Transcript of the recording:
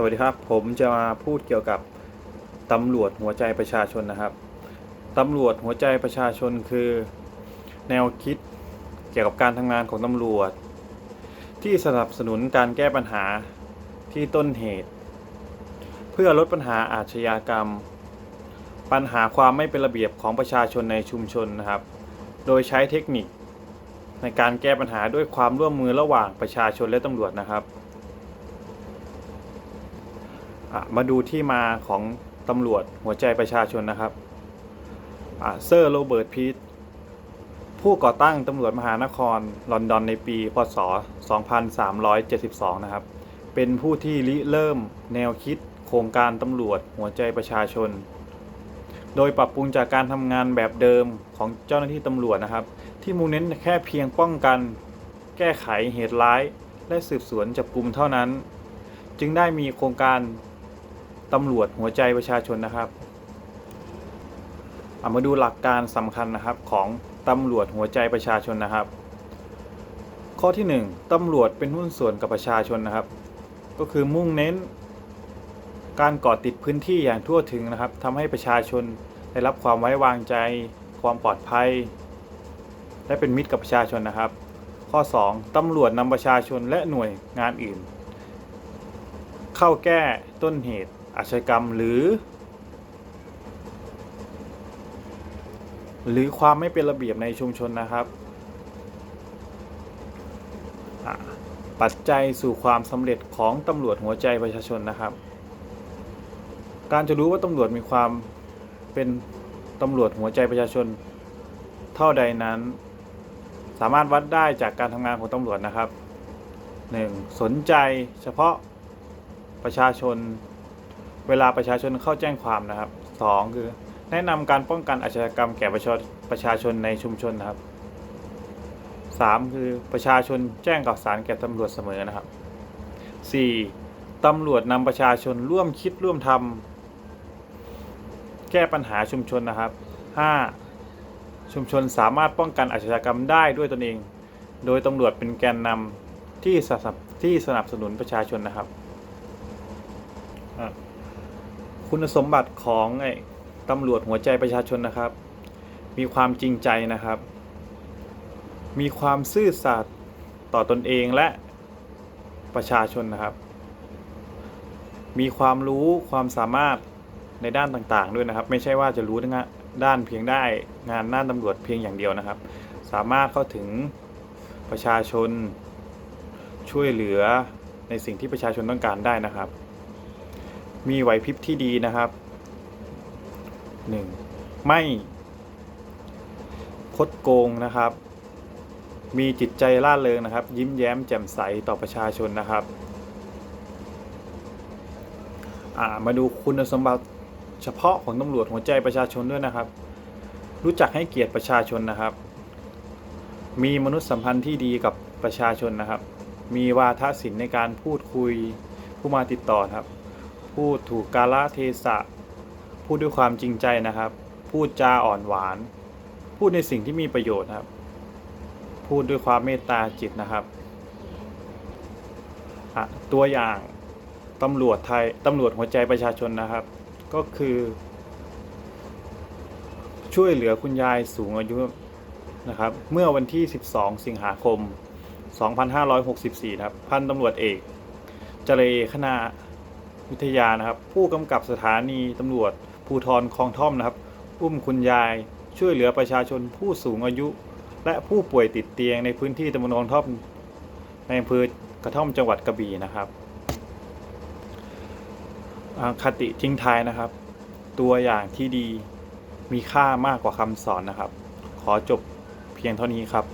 สวัสดีครับ ผมจะมาพูดเกี่ยวกับตำรวจหัวใจประชาชนนะครับตำรวจหัวใจประชาชนคือ แนวคิดเกี่ยวกับการทำงานของตำรวจ ที่สนับสนุนการแก้ปัญหาที่ต้นเหตุ เพื่อลดปัญหาอาชญากรรม ปัญหาความไม่เป็นระเบียบของประชาชนในชุมชนนะครับ โดยใช้เทคนิค ในการแก้ปัญหาด้วยความร่วมมือระหว่างประชาชนและตำรวจนะครับ มาดูที่มาของตำรวจหัวใจประชาชนนะครับเซอร์โรเบิร์ตพีทผู้ก่อตั้งตำรวจมหานครลอนดอนในปี พศ 2372 นะครับ เป็นผู้ที่ริเริ่มแนวคิดโครงการตำรวจหัวใจประชาชน โดยปรับปรุงจากการทำงานแบบเดิมของเจ้าหน้าที่ตำรวจนะครับ ที่มุ่งเน้นแค่เพียงป้องกัน แก้ไขเหตุร้าย และสืบสวนจับกลุ่มเท่านั้น จึงได้มีโครงการ ตำรวจหัวใจประชาชนนะครับเอามาดูหลักการสำคัญนะครับของตำรวจหัวใจประชาชนนะครับ ข้อที่ 1ตำรวจเป็นหุ้นส่วนกับประชาชนนะครับ ก็คือมุ่งเน้น การเกาะติดพื้นที่อย่างทั่วถึงนะครับทำให้ประชาชนได้รับความไว้วางใจ ความปลอดภัย และเป็นมิตรกับประชาชนนะครับ ข้อ 2ตำรวจนำประชาชนและหน่วยงานอื่น เข้าแก้ต้นเหตุ อาชญากรรมหรือ หรือความไม่เป็นระเบียบในชุมชนนะครับ ปัจจัยสู่ความสำเร็จของตำรวจหัวใจประชาชนนะครับ การจะรู้ว่าตำรวจมีความเป็นตำรวจหัวใจประชาชนเท่าใดนั้น สามารถวัดได้จากการทำงานของตำรวจนะครับ 1. สนใจเฉพาะประชาชน เวลาประชาชนเข้าแจ้งความนะครับ 2. คือ แนะนำการป้องกันอาชญากรรมแก่ประชาประชาชนในชุมชนนะครับ 3. คือประชาชนแจ้งข่าวสารแก่ตำรวจเสมอนะครับ 4. ตำรวจนำประชาชนร่วมคิดร่วมทำแก้ปัญหาชุมชนนะครับ 5. ชุมชนสามารถป้องกันอาชญากรรมได้ด้วยตนเอง โดยตำรวจเป็นแกนนำที่สนับที่สนับสนุนประชาชนนะครับ คุณสมบัติของไอ้ตำรวจหัวใจประชาชนนะครับ มีความจริงใจนะครับ มีความซื่อสัตย์ต่อตนเองและประชาชนนะครับ มีความรู้ความสามารถในด้านต่างๆ ด้วยนะครับ ไม่ใช่ว่าจะรู้ทั้งด้านเพียงได้งานด้านตำรวจเพียงอย่างเดียวนะครับ สามารถเข้าถึงประชาชนช่วยเหลือในสิ่งที่ประชาชนต้องการได้นะครับ มีไหวพริบที่ดีนะครับ 1. ไม่คดโกงนะครับ มีจิตใจร่าเริงนะครับ ยิ้มแย้มแจ่มใสต่อประชาชนนะครับอ่ามาดูคุณสมบัติเฉพาะของตำรวจหัวใจประชาชนด้วยนะครับ รู้จักให้เกียรติประชาชนนะครับ มีมนุษยสัมพันธ์ที่ดีกับประชาชนนะครับ มีวาทศิลป์ในการพูดคุยผู้มาติดต่อครับ พูดถูกกาลเทศะ พูดด้วยความจริงใจนะครับ พูดจาอ่อนหวาน พูดในสิ่งที่มีประโยชน์ครับ พูดด้วยความเมตตาจิตนะครับ ตัวอย่างตำรวจไทยตำรวจหัวใจประชาชนนะครับ ก็คือ ช่วยเหลือคุณยายสูงอายุนะครับ เมื่อวันที่ 12 สิงหาคม 2564นะครับ พันตำรวจเอก เจเลคณา วิทยานะครับ ผู้กำกับสถานีตำรวจภูทรคลองท่อมนะครับ อุ้มคุณยายช่วยเหลือประชาชนผู้สูงอายุ และผู้ป่วยติดเตียงในพื้นที่ตำบลคลองท่อมในอำเภอกระท่อมจังหวัดกระบี่นะครับคติทิ้งท้ายนะครับ ตัวอย่างที่ดีมีค่ามากกว่าคำสอนนะครับ ขอจบเพียงเท่านี้ครับ